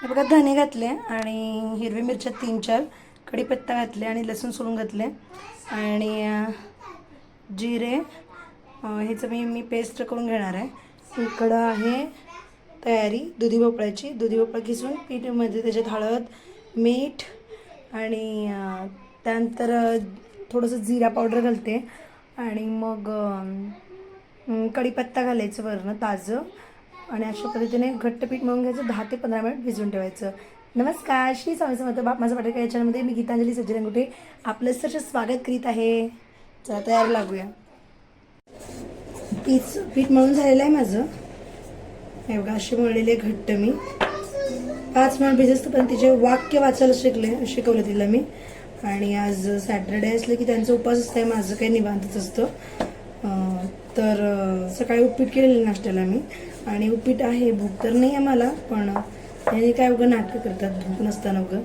हे बघा धने घातले आणि हिरवी मिरच्या तीन चार कढीपत्ता घातले आणि लसूण सोलून घातले. आणि जिरे ह्याचं मी मी पेस्ट करून घेणार आहे. इकडं आहे तयारी दुधी भोपळ्याची. दुधी भोपळा किसून पीठमध्ये त्याच्यात हळद मीठ आणि त्यानंतर थोडंसं जिरा पावडर घालते. आणि मग कढीपत्ता घालायचं वरनं ताजं. आणि अशा पद्धतीने घट्ट पीठ मळून घ्यायचं दहा ते पंधरा मिनिट भिजवून ठेवायचं. नमस्कार श्री स्वामी समर्थ बाप माझा पाठक याच्यामध्ये मी गीतांजली सज्जनकुटे आपलं सर्च स्वागत करीत आहे. चला तयार लागूया. पीठ पीठ मळून झालेलं आहे माझं. हे असे मळलेले घट्ट मी. पाच मिनिट भिजत पण तिचे वाक्य वाचायला शिकले शिकवलं तिला मी. आणि आज सॅटरडे असलं की त्यांचा उपास असतं माझं काही निवांतच असतं. तर सकाळी उपीट केलेलं नाश्त्याला मी. आणि उपीट आहे भूक तर नाही आहे मला पण यांनी काय उगं नाटकं करतात भूक नसताना उगं.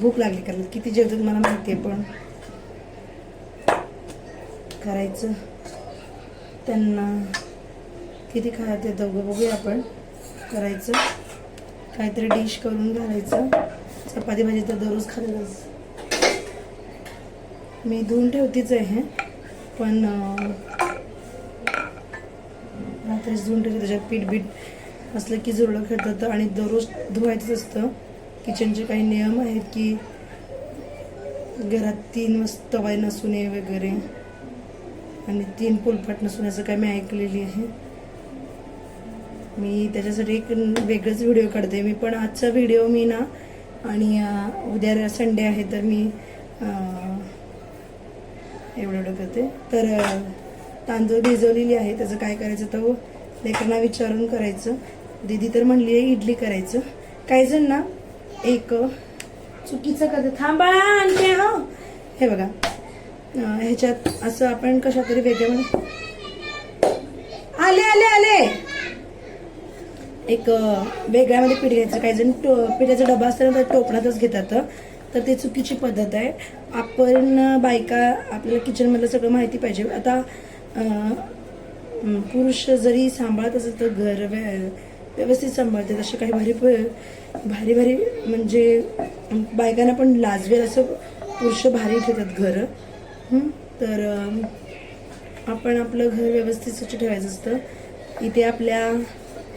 भूक लागली कारण किती जेवतात मला माहिती आहे पण करायचं. त्यांना किती खायला येतं उगं बघूया आपण. करायचं. काहीतरी डिश करून घालायचं. चपाती भाजी तर दररोज खाल्लंच. मी धुवून ठेवतीच आहे पण अं, धुवून ठेवते त्याच्यात पीठ बीठ असलं की जुरडं खेळतात. आणि दररोज धुवायचंच असतं. किचनचे काही नियम आहेत की घरात तीन तवाई तवाय नसू नये वगैरे. आणि तीन पोलपाट नसून असं काय मी ऐकलेली आहे. मी त्याच्यासाठी एक वेगळंच व्हिडिओ काढते. मी पण आजचा व्हिडिओ मी ना आणि उद्या संडे आहे तर मी एवढं एवढं करते. तर तांदूळ भिजवलेली आहे त्याचं काय करायचं तर लेकरांना विचारून करायचं. दीदी तर म्हणली आहे इडली करायचं. काही जण ना एक चुकीचं करतं थांबा आणते हा. हे बघा. ह्याच्यात असं आपण कशा तरी वेगळ्या आले आले आले! एक वेगळ्यामध्ये पीठ घ्यायचं. काही जण टो पिठाचा डबा असताना तर टोपणातच घेतात तर ते चुकीची पद्धत आहे. आपण बायका आपल्याला किचनमधलं सगळं माहिती पाहिजे. आता पुरुष जरी सांभाळत असेल तर घर व्य- व्यवस्थित सांभाळतात असे काही भारी भारी भारी म्हणजे बायकांना पण लाजवेल असं पुरुष भारी ठेवतात घर. तर आपण आपलं घर व्यवस्थित स्वच्छ ठेवायचं असतं. इथे आपल्या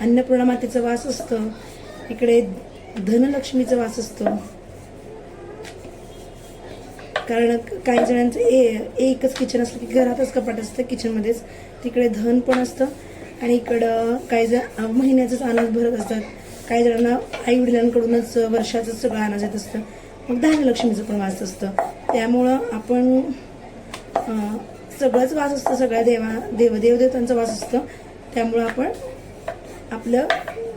अन्नपूर्णा मातेचा वास असतो. इकडे धनलक्ष्मीचा वास असतो. कारण काही जणांचं ए एकच किचन असतं की घरातच कपाट असतं किचनमध्येच तिकडे धन पण असतं आणि इकडं काही जण महिन्याचंच अनाज भरत असतात. काही जणांना आई वडिलांकडूनच वर्षाचं सगळं अनाज येत असतं. मग धान्यलक्ष्मीचं पण वास असतं. त्यामुळं आपण सगळंच वास असतं. सगळ्या देवा देव देवदेवतांचा वास असतं. त्यामुळं आपण आपलं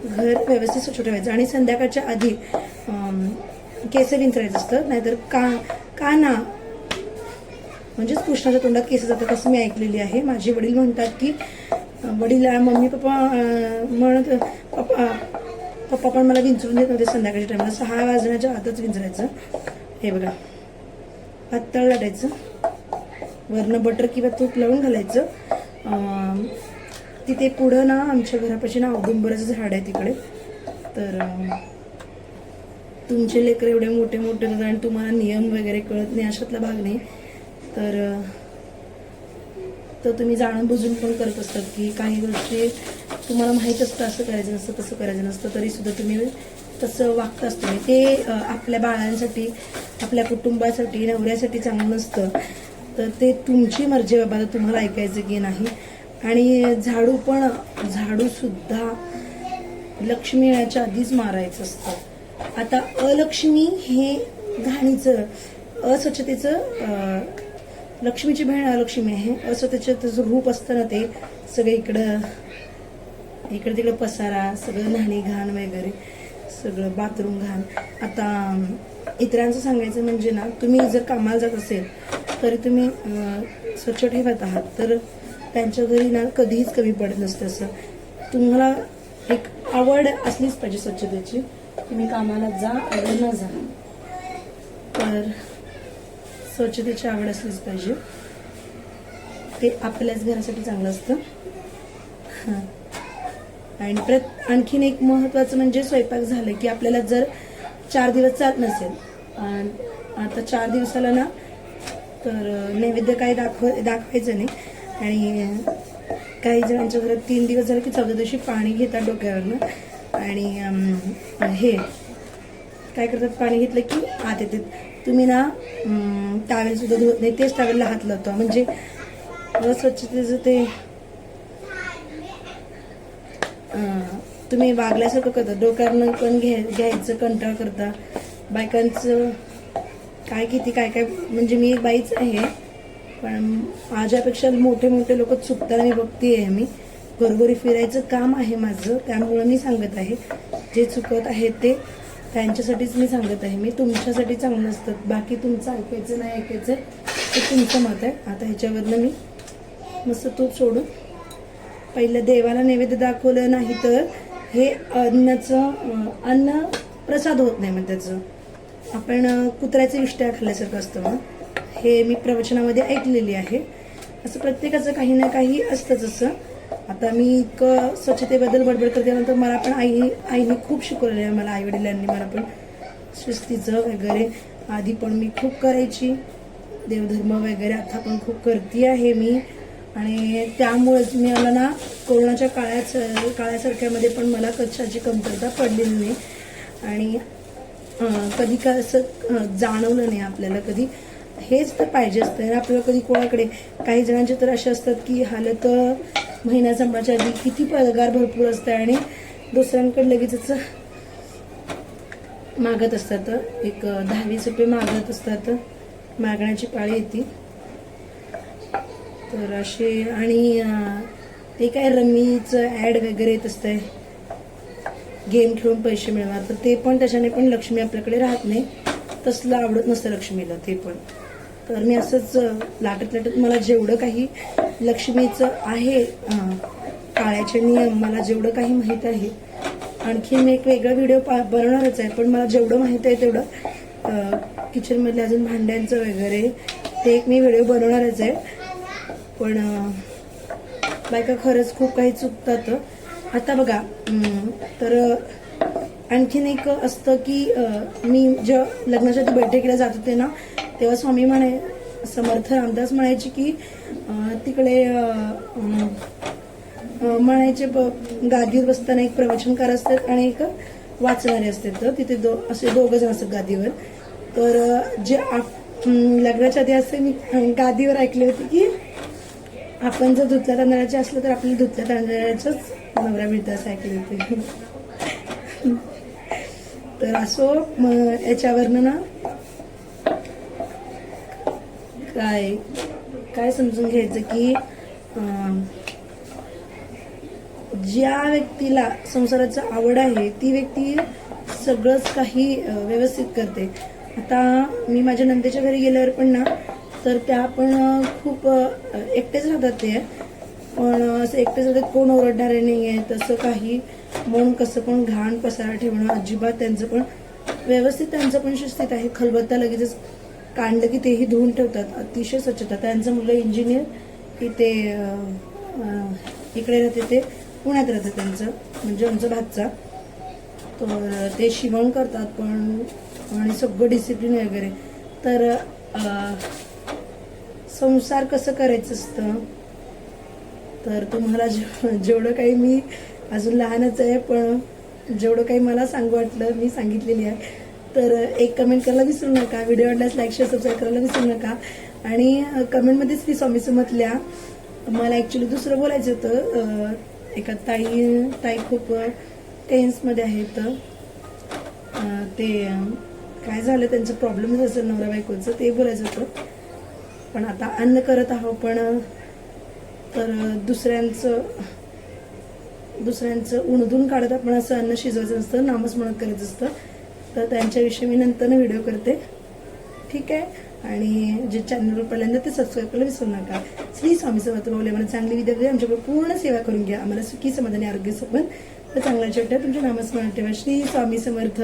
घर व्यवस्थित स्वच्छ ठेवायचं. आणि संध्याकाळच्या आधी केस विंचरायचं असतं. नाहीतर का काना म्हणजेच कृष्णाच्या तोंडात केस जातात असं मी ऐकलेली आहे. माझे वडील म्हणतात की वडील मम्मी पप्पा म्हणत पप्पा पप्पा पण मला विंचरून देत नव्हते संध्याकाळच्या टायमाला सहा वाजण्याच्या आतच विंचरायचं. हे बघा. पातळ लाटायचं. वरनं बटर किंवा तूप लावून घालायचं. तिथे पुढं ना आमच्या घरापाशी ना औदुंबराचं झाड आहे तिकडे. तर तुमचे लेकर एवढे मोठे मोठे होतात आणि तुम्हाला नियम वगैरे कळत नाही अशातला भाग नाही. तर तर तुम्ही जाणून बुजून पण करत असतात की काही गोष्टी तुम्हाला माहीत असतं असं करायचं नसतं तसं करायचं नसतं तरी सुद्धा तुम्ही तसं वागत असतो. म्हणजे ते आपल्या बाळांसाठी आपल्या कुटुंबासाठी नवऱ्यासाठी चांगलं नसतं. तर ते तुमची मर्जी बाबा तुम्हाला ऐकायचं की नाही. आणि झाडू पण झाडूसुद्धा लक्ष्मी येण्याच्या आधीच मारायचं असतं. आता अलक्ष्मी हे घाणीचं अस्वच्छतेचं लक्ष्मीची बहीण लक्ष्मी आहे. अस्वच्छतेचं त्याचं रूप असतं ना ते सगळं इकडं इकडं तिकडं पसारा सगळं न्हाणी घाण वगैरे सगळं बाथरूम घाण. आता इतरांचं सांगायचं म्हणजे ना तुम्ही जर कामाला जात असेल तरी तुम्ही स्वच्छ ठेवत आहात. तर त्यांच्या घरी ना कधीच कमी पडत नसतं असं. तुम्हाला एक आवड असलीच पाहिजे स्वच्छतेची. तुम्ही कामाला जा आवड ना जा. तर स्वच्छतेची आवड असलीच पाहिजे. ते आपल्याच घरासाठी चांगलं असतं. हां. आणि प्रत आणखीन एक महत्वाचं म्हणजे स्वयंपाक झालं की आपल्याला जर चार दिवस चालत नसेल आता चार दिवसाला ना तर नैवेद्य काही दाखव दाखवायचं नाही. आणि काही जणांच्या घरात तीन दिवस झालं की चौदा दिवशी पाणी घेतात डोक्यावरनं. आणि हे काय करतात पाणी घेतलं की आत येतात. तुम्ही ना टावेल सुद्धा धुवत नाही तेच टावेलला हात लावतो. म्हणजे अस्वच्छतेचं ते तुम्ही वागल्यासारखं करता. डोक्यावरनं पण घ्या घ्यायचं कंटाळ करता. बायकांचं काय किती काय काय म्हणजे मी एक बाईच आहे. पण माझ्यापेक्षा मोठे मोठे लोक चुकताना मी बघते आहे मी घरोघरी फिरायचं काम आहे माझं त्यामुळं मी सांगत आहे. जे चुकत आहे ते त्यांच्यासाठीच मी सांगत आहे. मी तुमच्यासाठी चांगलं असतं. बाकी तुमचं ऐकायचं नाही ऐकायचं ते तुमचं मत आहे. आता ह्याच्यावरनं मी मस्त तूप सोडून पहिलं देवाला नैवेद्य दाखवलं नाही तर हे अन्नाचं अन्न प्रसाद होत नाही मग त्याचं आपण कुत्र्याचे विष्ट्या खाल्ल्यासारखं असतं मग हे मी प्रवचनामध्ये ऐकलेली आहे. असं प्रत्येकाचं काही ना काही असतंच असं आता मी इतकं स्वच्छतेबद्दल बडबड करते नंतर मला पण आई आईने खूप शिकवलेलं आहे मला आई वडिलांनी मला पण. शिस्तीचं वगैरे. आधी पण मी खूप करायची. देवधर्म वगैरे आता पण खूप करते आहे मी. आणि त्यामुळेच मी मला ना कोरोनाच्या काळ्याच काळासारख्यामध्ये पण मला कशाची कमतरता पडलेली नाही. आणि कधी का असं जाणवलं नाही आपल्याला कधी. हेच तर पाहिजे असतं. आणि आपल्याला कधी कोणाकडे काही जणांचे तर असे असतात की हालत महिना संपाच्या आधी किती पगार भरपूर असते आणि दुसऱ्यांकडे लगेचच मागत असतात. एक दहा वीस रुपये मागत असतात. मागण्याची पाळी येते. तर असे आणि ते काय रम्मीचं ॲड वगैरे येत असतंय. गेम खेळून पैसे मिळवा तर ते पण त्याच्याने पण लक्ष्मी आपल्याकडे राहत नाही. तसलं आवडत नसतं लक्ष्मीला ते पण. तर मी असंच लाटत लाटत मला जेवढं काही लक्ष्मीचं आहे काळ्याचे नियम मला जेवढं काही माहीत आहे आणखी मी एक वेगळा व्हिडिओ पा बनवणारच आहे पण मला जेवढं माहीत आहे तेवढं किचनमधल्या अजून भांड्यांचं वगैरे ते एक मी व्हिडिओ बनवणारच आहे. पण बायका खरंच खूप काही चुकतात. आता बघा तर आणखीन एक असतं की मी जेव्हा लग्नाच्या बैठकीला जात होते ना तेव्हा स्वामी म्हणे समर्थ रामदास म्हणायचे की तिकडे म्हणायचे ब- गादीवर बसताना एक प्रवचनकार असतात आणि एक वाचणारे असतात. तर तिथे दो असे दोघं जण असतात गादीवर. तर जे आप- लग्नाच्या आधी असे मी गादीवर ऐकले होते की आपण जर धुतल्या तांदळाचे असलं तर आपल्याला धुतल्या तांदळाच्याच नवरा मिळतं असं ऐकले होते. तर असो मग याच्यावरनं ना काय काय समजून घ्यायचं की ज्या व्यक्तीला संसाराचं आवड आहे ती व्यक्ती सगळंच काही व्यवस्थित करते. आता मी माझ्या नंदेच्या घरी गेल्यावर पण ना तर त्या पण खूप एकटेच राहतात ते. पण असं एकटेच राहतात कोण ओरडणारे नाही आहे तसं काही. म्हणून कसं पण घाण पसारा ठेवणं अजिबात त्यांचं पण व्यवस्थित त्यांचं पण शिस्तीत आहे. खलबत्ता लगेचच काढलं की तेही धुवून ठेवतात. अतिशय स्वच्छता. त्यांचं मुलं इंजिनियर इथे ते इकडे राहते ते. पुण्यात राहतं त्यांचं. म्हणजे आमचं भातचा. तर ते शिवण करतात पण आणि सगळं डिसिप्लिन वगैरे. तर संसार कसं करायचं असतं? तर तुम्हाला जेवढं काही मी अजून लहानच आहे पण जेवढं काही मला सांगू वाटलं मी सांगितलेली आहे. तर एक कमेंट करायला विसरू नका. व्हिडिओ आवडल्यास लाईक शेअर सबस्क्राईब करायला विसरू नका. आणि कमेंटमध्ये श्री स्वामी सुमतल्या मला ॲक्च्युली दुसरं बोलायचं होतं. एका ताई ताई खूप टेन्समध्ये आहेत. ते काय झालं त्यांचं प्रॉब्लेम असेल नवरा बायकोचं. ते बोलायचं होतं. पण आता अन्न करत आहो पण तर दुसऱ्यांचं दुसऱ्यांचं उणदून काढत आपण असं अन्न शिजवायचं असतं नामच म्हणत करायचं असतं. तर त्यांच्याविषयी मी नंतर व्हिडिओ करते. ठीक आहे? आणि जे चॅनलवर पहिल्यांदा ते सबस्क्राईब करायला विसरू नका. श्री स्वामी समर्थ बोलले मला चांगली विद्यार्थी आमच्याकडे पूर्ण सेवा करून घ्या. आम्हाला सुखी समाधानी आरोग्य सोबत तर चांगला शेवट्या तुमच्या नामस्मरण ठेवा. श्री स्वामी समर्थ.